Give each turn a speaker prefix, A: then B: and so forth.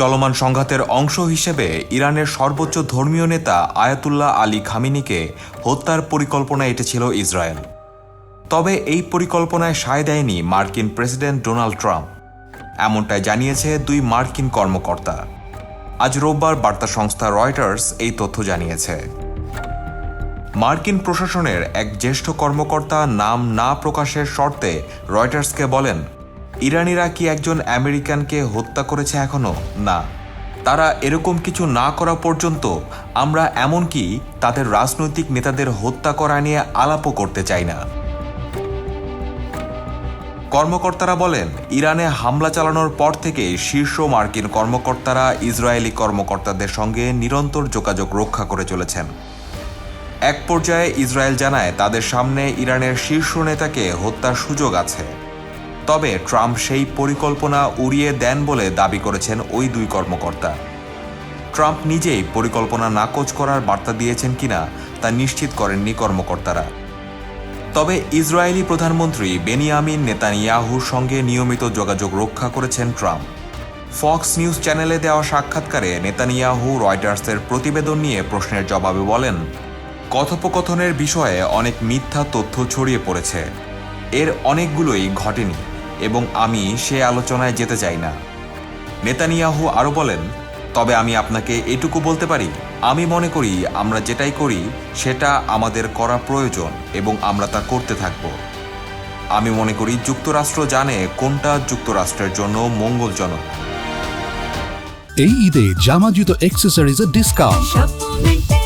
A: চলমান সংঘাতের অংশ হিসেবে ইরানের সর্বোচ্চ ধর্মীয় নেতা আয়াতুল্লাহ আলী খামিনিকে হত্যার পরিকল্পনা এটেছিল ইসরায়েল তবে এই পরিকল্পনায় সায় দেয়নি মার্কিন প্রেসিডেন্ট ডোনাল্ড ট্রাম্প এমনটাই জানিয়েছে দুই মার্কিন কর্মকর্তা আজ রোববার বার্তা সংস্থা রয়টার্স এই তথ্য জানিয়েছে মার্কিন প্রশাসনের এক জ্যেষ্ঠ কর্মকর্তা নাম না প্রকাশের শর্তে রয়টার্সকে বলেন ইরানিরা কি একজন আমেরিকানকে হত্যা করেছে এখনও না তারা এরকম কিছু না করা পর্যন্ত আমরা এমনকি তাদের রাজনৈতিক নেতাদের হত্যা করা নিয়ে আলাপও করতে চাই না কর্মকর্তারা বলেন ইরানে হামলা চালানোর পর থেকে শীর্ষ মার্কিন কর্মকর্তারা ইসরায়েলি কর্মকর্তাদের সঙ্গে নিরন্তর যোগাযোগ রক্ষা করে চলেছেন এক পর্যায়ে ইসরায়েল জানায় তাদের সামনে ইরানের শীর্ষ নেতাকে হত্যার সুযোগ আছে তবে ট্রাম্প সেই পরিকল্পনা উড়িয়ে দেন বলে দাবি করেছেন ওই দুই কর্মকর্তা ট্রাম্প নিজেই পরিকল্পনা নাকচ করার বার্তা দিয়েছেন কিনা তা নিশ্চিত করেননি কর্মকর্তারা তবে ইসরায়েলি প্রধানমন্ত্রী বেনিয়ামিন নেতানিয়াহুর সঙ্গে নিয়মিত যোগাযোগ রক্ষা করেছেন ট্রাম্প ফক্স নিউজ চ্যানেলে দেওয়া সাক্ষাৎকারে নেতানিয়াহু রয়টার্সের প্রতিবেদন নিয়ে প্রশ্নের জবাবে বলেন কথোপকথনের বিষয়ে অনেক মিথ্যা তথ্য ছড়িয়ে পড়েছে এর অনেকগুলোই ঘটেনি এবং আমি সে আলোচনায় যেতে চাই না নেতানিয়াহু আরও বলেন তবে আমি আপনাকে এটুকু বলতে পারি আমি মনে করি আমরা যেটাই করি সেটা আমাদের করা প্রয়োজন এবং আমরা তা করতে থাকব আমি মনে করি যুক্তরাষ্ট্র জানে কোনটা যুক্তরাষ্ট্রের জন্য মঙ্গলজনক এই ঈদে জামা জুতো অ্যাক্সেসরিজের ডিসকাউন্ট